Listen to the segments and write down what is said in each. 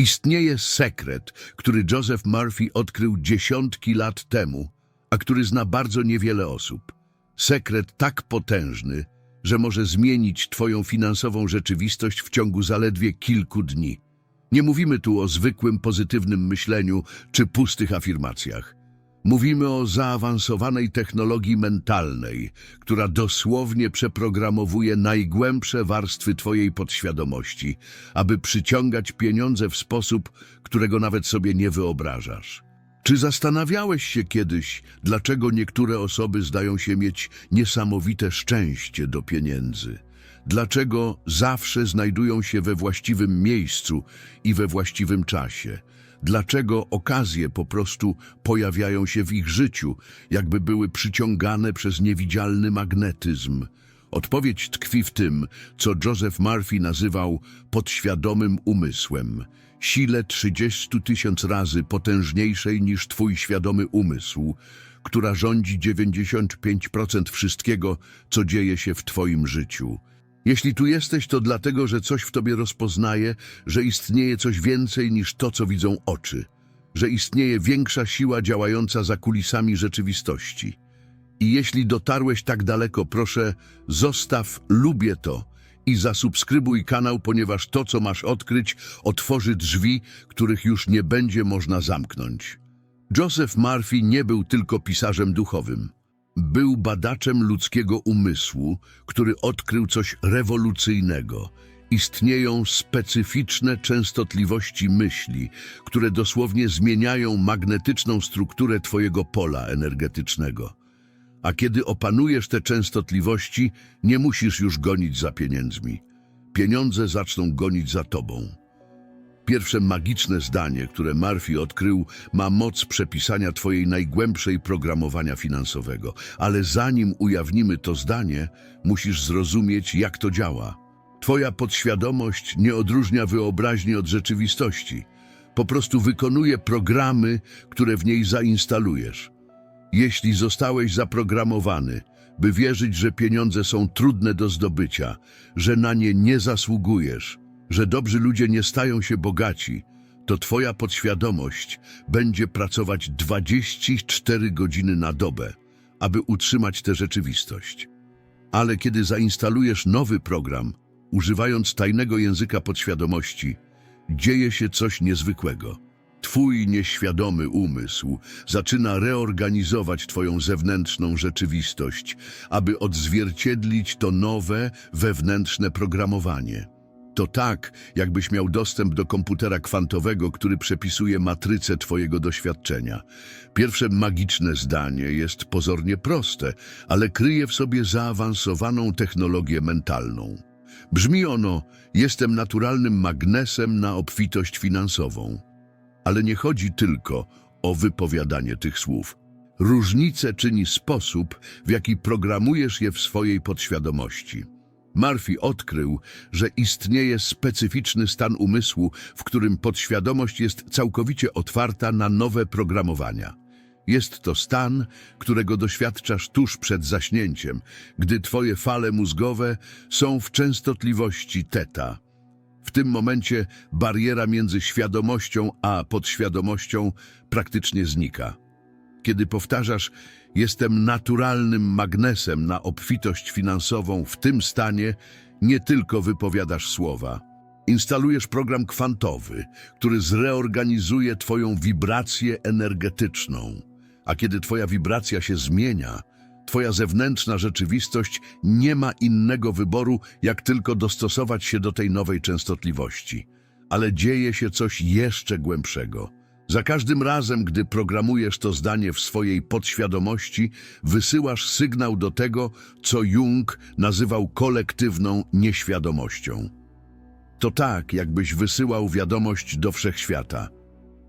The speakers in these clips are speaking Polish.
Istnieje sekret, który Joseph Murphy odkrył dziesiątki lat temu, a który zna bardzo niewiele osób. Sekret tak potężny, że może zmienić Twoją finansową rzeczywistość w ciągu zaledwie kilku dni. Nie mówimy tu o zwykłym pozytywnym myśleniu czy pustych afirmacjach. Mówimy o zaawansowanej technologii mentalnej, która dosłownie przeprogramowuje najgłębsze warstwy Twojej podświadomości, aby przyciągać pieniądze w sposób, którego nawet sobie nie wyobrażasz. Czy zastanawiałeś się kiedyś, dlaczego niektóre osoby zdają się mieć niesamowite szczęście do pieniędzy? Dlaczego zawsze znajdują się we właściwym miejscu i we właściwym czasie? Dlaczego okazje po prostu pojawiają się w ich życiu, jakby były przyciągane przez niewidzialny magnetyzm? Odpowiedź tkwi w tym, co Joseph Murphy nazywał podświadomym umysłem. Sile 30 tysiąc razy potężniejszej niż twój świadomy umysł, która rządzi 95% wszystkiego, co dzieje się w twoim życiu. Jeśli tu jesteś, to dlatego, że coś w tobie rozpoznaje, że istnieje coś więcej niż to, co widzą oczy, że istnieje większa siła działająca za kulisami rzeczywistości. I jeśli dotarłeś tak daleko, proszę, zostaw lubię to i zasubskrybuj kanał, ponieważ to, co masz odkryć, otworzy drzwi, których już nie będzie można zamknąć. Joseph Murphy nie był tylko pisarzem duchowym. Był badaczem ludzkiego umysłu, który odkrył coś rewolucyjnego. Istnieją specyficzne częstotliwości myśli, które dosłownie zmieniają magnetyczną strukturę Twojego pola energetycznego. A kiedy opanujesz te częstotliwości, nie musisz już gonić za pieniędzmi. Pieniądze zaczną gonić za Tobą. Pierwsze magiczne zdanie, które Murphy odkrył, ma moc przepisania Twojej najgłębszej programowania finansowego. Ale zanim ujawnimy to zdanie, musisz zrozumieć, jak to działa. Twoja podświadomość nie odróżnia wyobraźni od rzeczywistości. Po prostu wykonuje programy, które w niej zainstalujesz. Jeśli zostałeś zaprogramowany, by wierzyć, że pieniądze są trudne do zdobycia, że na nie nie zasługujesz, że dobrzy ludzie nie stają się bogaci, to twoja podświadomość będzie pracować 24 godziny na dobę, aby utrzymać tę rzeczywistość. Ale kiedy zainstalujesz nowy program, używając tajnego języka podświadomości, dzieje się coś niezwykłego. Twój nieświadomy umysł zaczyna reorganizować Twoją zewnętrzną rzeczywistość, aby odzwierciedlić to nowe, wewnętrzne programowanie. To tak, jakbyś miał dostęp do komputera kwantowego, który przepisuje matrycę Twojego doświadczenia. Pierwsze magiczne zdanie jest pozornie proste, ale kryje w sobie zaawansowaną technologię mentalną. Brzmi ono: Jestem naturalnym magnesem na obfitość finansową. Ale nie chodzi tylko o wypowiadanie tych słów. Różnicę czyni sposób, w jaki programujesz je w swojej podświadomości. Murphy odkrył, że istnieje specyficzny stan umysłu, w którym podświadomość jest całkowicie otwarta na nowe programowania. Jest to stan, którego doświadczasz tuż przed zaśnięciem, gdy twoje fale mózgowe są w częstotliwości teta. W tym momencie bariera między świadomością a podświadomością praktycznie znika. Kiedy powtarzasz, jestem naturalnym magnesem na obfitość finansową, w tym stanie nie tylko wypowiadasz słowa. Instalujesz program kwantowy, który zreorganizuje Twoją wibrację energetyczną. A kiedy Twoja wibracja się zmienia, Twoja zewnętrzna rzeczywistość nie ma innego wyboru, jak tylko dostosować się do tej nowej częstotliwości. Ale dzieje się coś jeszcze głębszego. Za każdym razem, gdy programujesz to zdanie w swojej podświadomości, wysyłasz sygnał do tego, co Jung nazywał kolektywną nieświadomością. To tak, jakbyś wysyłał wiadomość do wszechświata.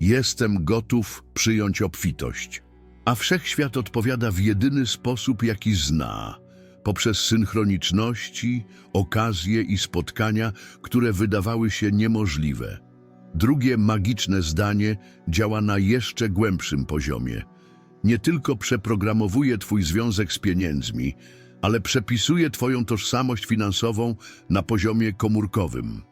Jestem gotów przyjąć obfitość. A wszechświat odpowiada w jedyny sposób, jaki zna, poprzez synchroniczności, okazje i spotkania, które wydawały się niemożliwe. Drugie magiczne zdanie działa na jeszcze głębszym poziomie. Nie tylko przeprogramowuje Twój związek z pieniędzmi, ale przepisuje Twoją tożsamość finansową na poziomie komórkowym.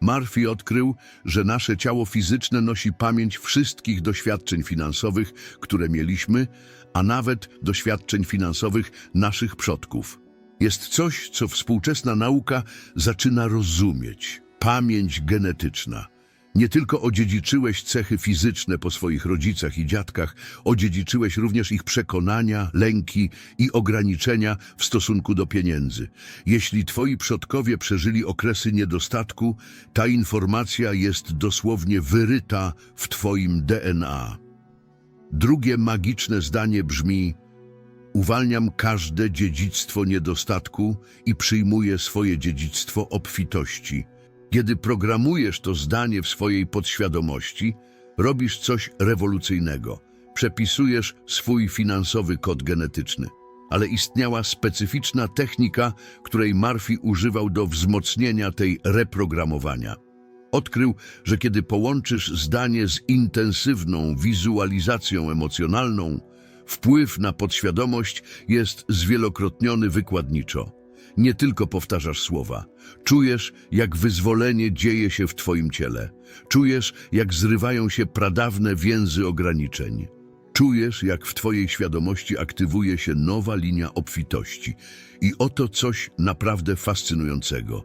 Murphy odkrył, że nasze ciało fizyczne nosi pamięć wszystkich doświadczeń finansowych, które mieliśmy, a nawet doświadczeń finansowych naszych przodków. Jest coś, co współczesna nauka zaczyna rozumieć. Pamięć genetyczna. Nie tylko odziedziczyłeś cechy fizyczne po swoich rodzicach i dziadkach, odziedziczyłeś również ich przekonania, lęki i ograniczenia w stosunku do pieniędzy. Jeśli twoi przodkowie przeżyli okresy niedostatku, ta informacja jest dosłownie wyryta w twoim DNA. Drugie magiczne zdanie brzmi: Uwalniam każde dziedzictwo niedostatku i przyjmuję swoje dziedzictwo obfitości. Kiedy programujesz to zdanie w swojej podświadomości, robisz coś rewolucyjnego. Przepisujesz swój finansowy kod genetyczny. Ale istniała specyficzna technika, której Murphy używał do wzmocnienia tej reprogramowania. Odkrył, że kiedy połączysz zdanie z intensywną wizualizacją emocjonalną, wpływ na podświadomość jest zwielokrotniony wykładniczo. Nie tylko powtarzasz słowa. Czujesz, jak wyzwolenie dzieje się w twoim ciele. Czujesz, jak zrywają się pradawne więzy ograniczeń. Czujesz, jak w twojej świadomości aktywuje się nowa linia obfitości. I oto coś naprawdę fascynującego.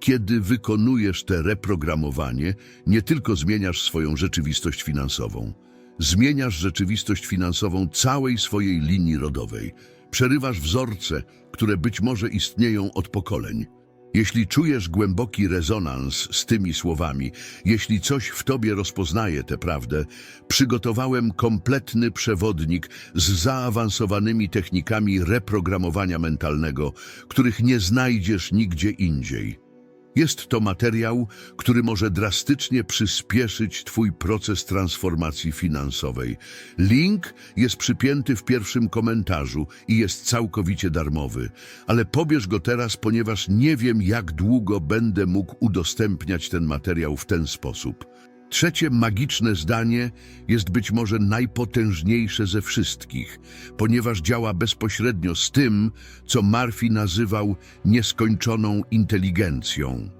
Kiedy wykonujesz te reprogramowanie, nie tylko zmieniasz swoją rzeczywistość finansową, zmieniasz rzeczywistość finansową całej swojej linii rodowej. Przerywasz wzorce, które być może istnieją od pokoleń. Jeśli czujesz głęboki rezonans z tymi słowami, jeśli coś w tobie rozpoznaje tę prawdę, przygotowałem kompletny przewodnik z zaawansowanymi technikami reprogramowania mentalnego, których nie znajdziesz nigdzie indziej. Jest to materiał, który może drastycznie przyspieszyć Twój proces transformacji finansowej. Link jest przypięty w pierwszym komentarzu i jest całkowicie darmowy, ale pobierz go teraz, ponieważ nie wiem, jak długo będę mógł udostępniać ten materiał w ten sposób. Trzecie magiczne zdanie jest być może najpotężniejsze ze wszystkich, ponieważ działa bezpośrednio z tym, co Murphy nazywał nieskończoną inteligencją.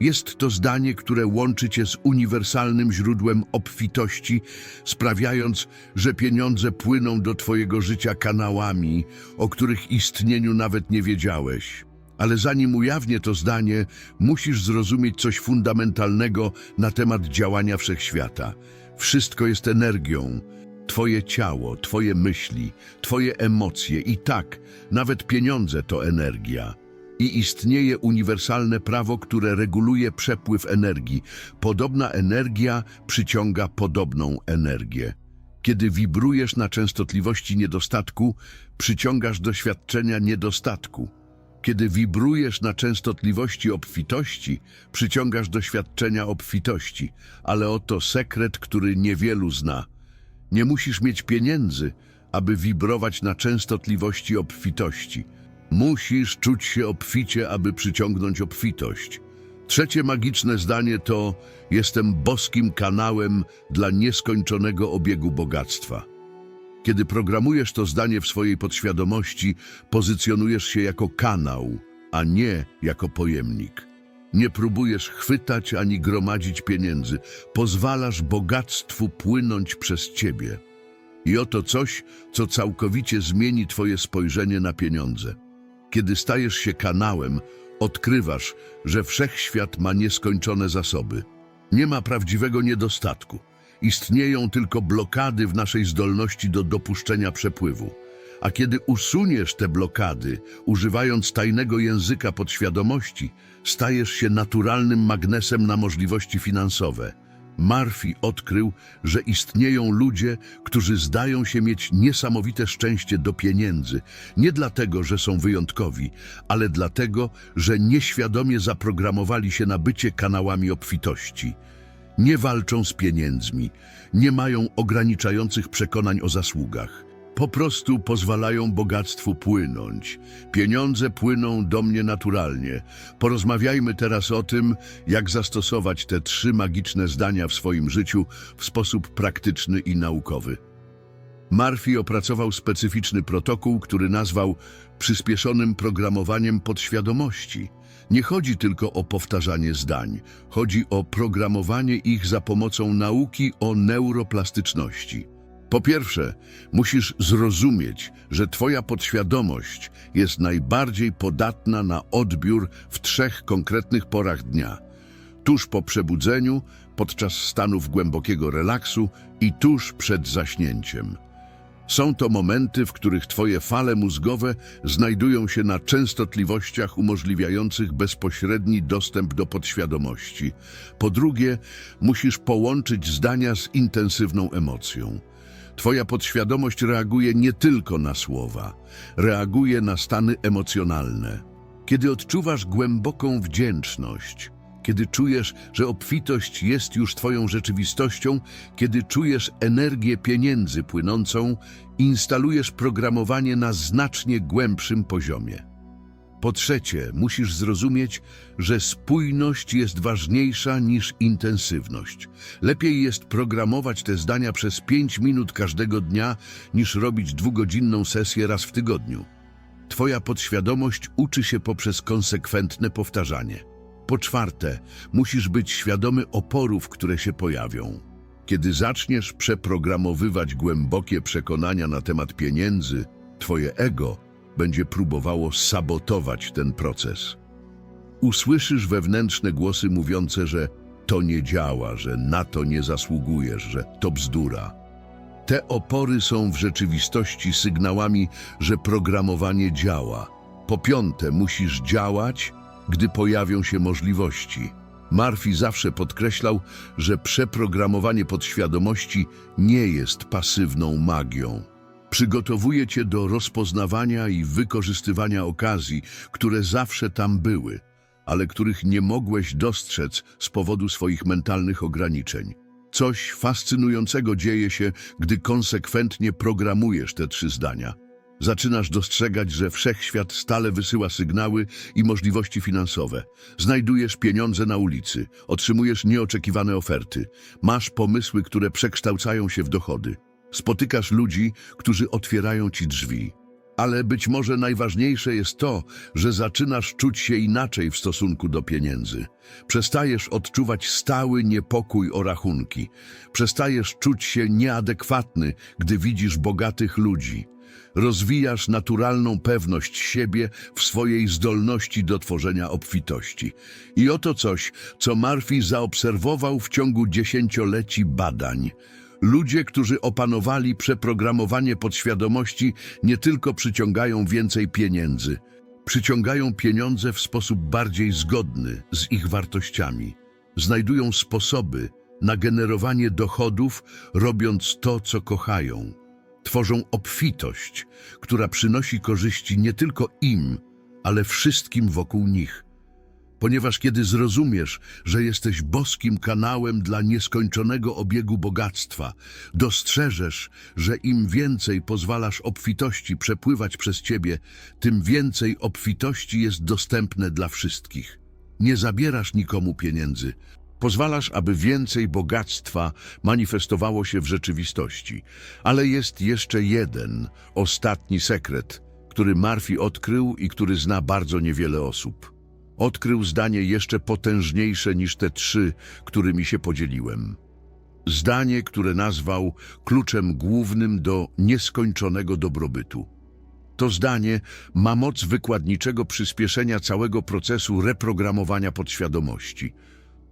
Jest to zdanie, które łączy cię z uniwersalnym źródłem obfitości, sprawiając, że pieniądze płyną do twojego życia kanałami, o których istnieniu nawet nie wiedziałeś. Ale zanim ujawnię to zdanie, musisz zrozumieć coś fundamentalnego na temat działania wszechświata. Wszystko jest energią. Twoje ciało, twoje myśli, twoje emocje i tak, nawet pieniądze to energia. I istnieje uniwersalne prawo, które reguluje przepływ energii. Podobna energia przyciąga podobną energię. Kiedy wibrujesz na częstotliwości niedostatku, przyciągasz doświadczenia niedostatku. Kiedy wibrujesz na częstotliwości obfitości, przyciągasz doświadczenia obfitości, ale oto sekret, który niewielu zna. Nie musisz mieć pieniędzy, aby wibrować na częstotliwości obfitości. Musisz czuć się obficie, aby przyciągnąć obfitość. Trzecie magiczne zdanie to jestem boskim kanałem dla nieskończonego obiegu bogactwa. Kiedy programujesz to zdanie w swojej podświadomości, pozycjonujesz się jako kanał, a nie jako pojemnik. Nie próbujesz chwytać ani gromadzić pieniędzy, pozwalasz bogactwu płynąć przez ciebie. I oto coś, co całkowicie zmieni twoje spojrzenie na pieniądze. Kiedy stajesz się kanałem, odkrywasz, że wszechświat ma nieskończone zasoby. Nie ma prawdziwego niedostatku. Istnieją tylko blokady w naszej zdolności do dopuszczenia przepływu. A kiedy usuniesz te blokady, używając tajnego języka podświadomości, stajesz się naturalnym magnesem na możliwości finansowe. Murphy odkrył, że istnieją ludzie, którzy zdają się mieć niesamowite szczęście do pieniędzy, nie dlatego, że są wyjątkowi, ale dlatego, że nieświadomie zaprogramowali się na bycie kanałami obfitości. Nie walczą z pieniędzmi, nie mają ograniczających przekonań o zasługach. Po prostu pozwalają bogactwu płynąć. Pieniądze płyną do mnie naturalnie. Porozmawiajmy teraz o tym, jak zastosować te trzy magiczne zdania w swoim życiu w sposób praktyczny i naukowy. Murphy opracował specyficzny protokół, który nazwał przyspieszonym programowaniem podświadomości. Nie chodzi tylko o powtarzanie zdań, chodzi o programowanie ich za pomocą nauki o neuroplastyczności. Po pierwsze, musisz zrozumieć, że Twoja podświadomość jest najbardziej podatna na odbiór w trzech konkretnych porach dnia: tuż po przebudzeniu, podczas stanów głębokiego relaksu i tuż przed zaśnięciem. Są to momenty, w których Twoje fale mózgowe znajdują się na częstotliwościach umożliwiających bezpośredni dostęp do podświadomości. Po drugie, musisz połączyć zdania z intensywną emocją. Twoja podświadomość reaguje nie tylko na słowa, reaguje na stany emocjonalne. Kiedy odczuwasz głęboką wdzięczność, kiedy czujesz, że obfitość jest już Twoją rzeczywistością, kiedy czujesz energię pieniędzy płynącą, instalujesz programowanie na znacznie głębszym poziomie. Po trzecie, musisz zrozumieć, że spójność jest ważniejsza niż intensywność. Lepiej jest programować te zdania przez 5 minut każdego dnia, niż robić dwugodzinną sesję raz w tygodniu. Twoja podświadomość uczy się poprzez konsekwentne powtarzanie. Po czwarte, musisz być świadomy oporów, które się pojawią. Kiedy zaczniesz przeprogramowywać głębokie przekonania na temat pieniędzy, twoje ego będzie próbowało sabotować ten proces. Usłyszysz wewnętrzne głosy mówiące, że to nie działa, że na to nie zasługujesz, że to bzdura. Te opory są w rzeczywistości sygnałami, że programowanie działa. Po piąte, musisz działać, gdy pojawią się możliwości. Murphy zawsze podkreślał, że przeprogramowanie podświadomości nie jest pasywną magią. Przygotowuje cię do rozpoznawania i wykorzystywania okazji, które zawsze tam były, ale których nie mogłeś dostrzec z powodu swoich mentalnych ograniczeń. Coś fascynującego dzieje się, gdy konsekwentnie programujesz te trzy zdania. Zaczynasz dostrzegać, że wszechświat stale wysyła sygnały i możliwości finansowe. Znajdujesz pieniądze na ulicy, otrzymujesz nieoczekiwane oferty, masz pomysły, które przekształcają się w dochody. Spotykasz ludzi, którzy otwierają ci drzwi. Ale być może najważniejsze jest to, że zaczynasz czuć się inaczej w stosunku do pieniędzy. Przestajesz odczuwać stały niepokój o rachunki. Przestajesz czuć się nieadekwatny, gdy widzisz bogatych ludzi. Rozwijasz naturalną pewność siebie w swojej zdolności do tworzenia obfitości. I oto coś, co Murphy zaobserwował w ciągu dziesięcioleci badań. Ludzie, którzy opanowali przeprogramowanie podświadomości, nie tylko przyciągają więcej pieniędzy, przyciągają pieniądze w sposób bardziej zgodny z ich wartościami. Znajdują sposoby na generowanie dochodów, robiąc to, co kochają. Tworzą obfitość, która przynosi korzyści nie tylko im, ale wszystkim wokół nich. Ponieważ kiedy zrozumiesz, że jesteś boskim kanałem dla nieskończonego obiegu bogactwa, dostrzeżesz, że im więcej pozwalasz obfitości przepływać przez ciebie, tym więcej obfitości jest dostępne dla wszystkich. Nie zabierasz nikomu pieniędzy. Pozwalasz, aby więcej bogactwa manifestowało się w rzeczywistości. Ale jest jeszcze jeden, ostatni sekret, który Murphy odkrył i który zna bardzo niewiele osób. Odkrył zdanie jeszcze potężniejsze niż te trzy, którymi się podzieliłem. Zdanie, które nazwał kluczem głównym do nieskończonego dobrobytu. To zdanie ma moc wykładniczego przyspieszenia całego procesu reprogramowania podświadomości.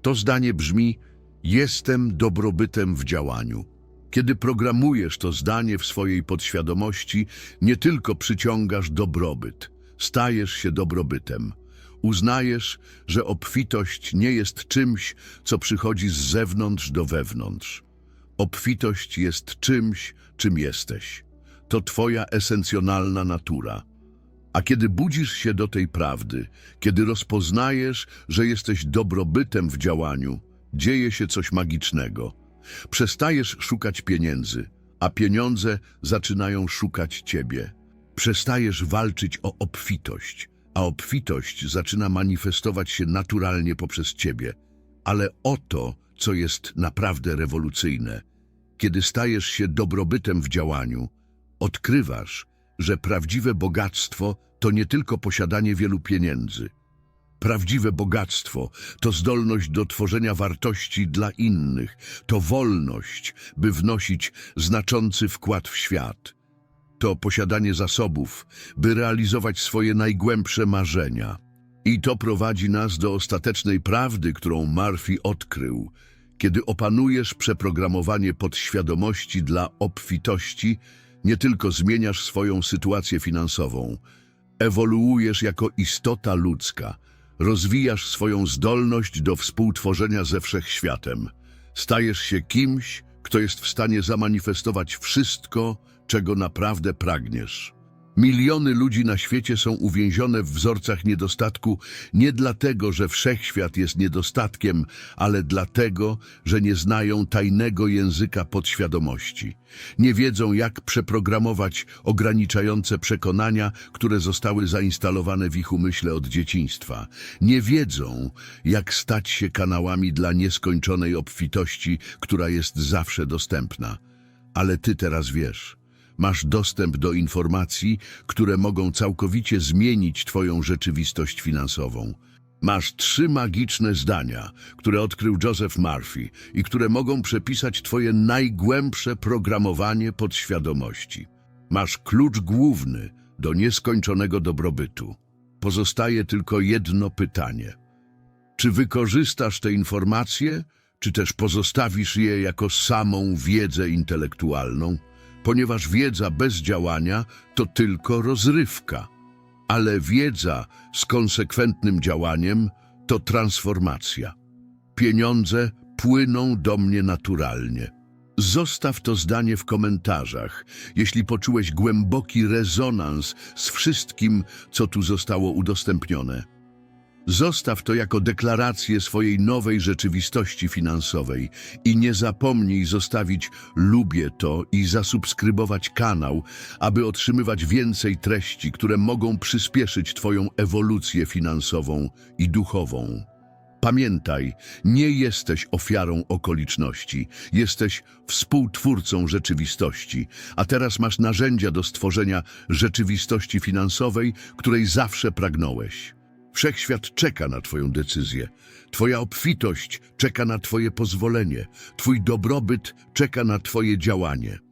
To zdanie brzmi: Jestem dobrobytem w działaniu. Kiedy programujesz to zdanie w swojej podświadomości, nie tylko przyciągasz dobrobyt, stajesz się dobrobytem. Uznajesz, że obfitość nie jest czymś, co przychodzi z zewnątrz do wewnątrz. Obfitość jest czymś, czym jesteś. To Twoja esencjonalna natura. A kiedy budzisz się do tej prawdy, kiedy rozpoznajesz, że jesteś dobrobytem w działaniu, dzieje się coś magicznego. Przestajesz szukać pieniędzy, a pieniądze zaczynają szukać ciebie. Przestajesz walczyć o obfitość, a obfitość zaczyna manifestować się naturalnie poprzez ciebie. Ale oto, co jest naprawdę rewolucyjne. Kiedy stajesz się dobrobytem w działaniu, odkrywasz, że prawdziwe bogactwo to nie tylko posiadanie wielu pieniędzy. Prawdziwe bogactwo to zdolność do tworzenia wartości dla innych, to wolność, by wnosić znaczący wkład w świat. To posiadanie zasobów, by realizować swoje najgłębsze marzenia. I to prowadzi nas do ostatecznej prawdy, którą Murphy odkrył. Kiedy opanujesz przeprogramowanie podświadomości dla obfitości, nie tylko zmieniasz swoją sytuację finansową, ewoluujesz jako istota ludzka, rozwijasz swoją zdolność do współtworzenia ze wszechświatem. Stajesz się kimś, kto jest w stanie zamanifestować wszystko, czego naprawdę pragniesz. Miliony ludzi na świecie są uwięzione w wzorcach niedostatku nie dlatego, że wszechświat jest niedostatkiem, ale dlatego, że nie znają tajnego języka podświadomości. Nie wiedzą, jak przeprogramować ograniczające przekonania, które zostały zainstalowane w ich umyśle od dzieciństwa. Nie wiedzą, jak stać się kanałami dla nieskończonej obfitości, która jest zawsze dostępna. Ale ty teraz wiesz. Masz dostęp do informacji, które mogą całkowicie zmienić Twoją rzeczywistość finansową. Masz trzy magiczne zdania, które odkrył Joseph Murphy i które mogą przepisać Twoje najgłębsze programowanie podświadomości. Masz klucz główny do nieskończonego dobrobytu. Pozostaje tylko jedno pytanie. Czy wykorzystasz te informacje, czy też pozostawisz je jako samą wiedzę intelektualną? Ponieważ wiedza bez działania to tylko rozrywka, ale wiedza z konsekwentnym działaniem to transformacja. Pieniądze płyną do mnie naturalnie. Zostaw to zdanie w komentarzach, jeśli poczułeś głęboki rezonans z wszystkim, co tu zostało udostępnione. Zostaw to jako deklarację swojej nowej rzeczywistości finansowej i nie zapomnij zostawić lubię to i zasubskrybować kanał, aby otrzymywać więcej treści, które mogą przyspieszyć Twoją ewolucję finansową i duchową. Pamiętaj, nie jesteś ofiarą okoliczności, jesteś współtwórcą rzeczywistości, a teraz masz narzędzia do stworzenia rzeczywistości finansowej, której zawsze pragnąłeś. Wszechświat czeka na Twoją decyzję. Twoja obfitość czeka na Twoje pozwolenie. Twój dobrobyt czeka na Twoje działanie.